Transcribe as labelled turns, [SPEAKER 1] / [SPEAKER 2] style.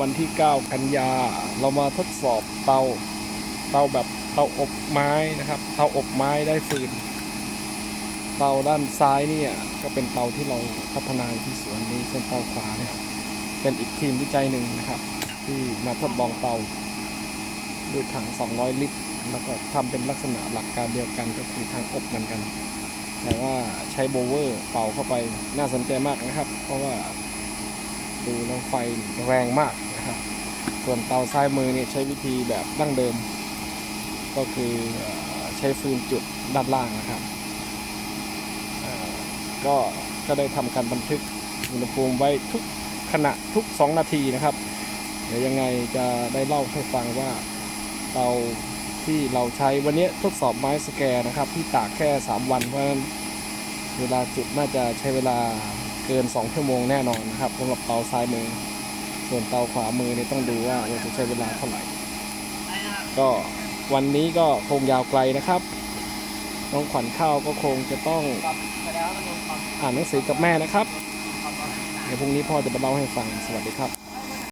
[SPEAKER 1] วันที่ 9 กันยา เรามาทดสอบเตา เตาแบบเตาอบไม้นะครับ เตาอบไม้ได้ฟืน เตาด้านซ้ายเนี่ยก็เป็นเตาที่เราพัฒนาที่สวนนี้ส่วนเตาขวาเนี่ยเป็นอีกทีมวิจัยหนึ่งนะครับ ที่มาทดลองเตาด้วยถัง 200 ลิตร แล้วก็ทำเป็นลักษณะหลักการเดียวกันก็คือทางอบเหมือนกัน แต่ว่าใช้โบเวอร์เป่าเข้าไปน่าสนใจมากนะครับ เพราะว่า ดูแล้วไฟแรงมากนะครับส่วนเตาซ้ายมือเนี่ยใช้วิธีแบบดั้งเดิม ก็คือใช้ฟืนจุดด้านล่างนะครับก็ก็ได้ทำการบันทึกอุณหภูมิไว้ทุกขณะทุก 2 นาทีนะครับ เดี๋ยวยังไงจะได้เล่าให้ฟังว่าเตาที่เราใช้วันนี้ทดสอบไม้สแกร์นะครับ ที่ตากแค่ 3 วันเพราะฉะนั้นเวลาจุดน่าจะใช้เวลา เกิน 2 ชั่วโมงแน่นอนนะครับสำหรับเตาซ้ายมือ ส่วนเตาขวามือเนี่ยต้องดูว่าเราจะใช้เวลาเท่าไหร่ ก็วันนี้ก็คงยาวไกลนะครับ น้องขวัญข้าวก็คงจะต้องอ่านหนังสือกับแม่นะครับ เดี๋ยวพรุ่งนี้พ่อจะมาเล่าให้ฟัง สวัสดีครับ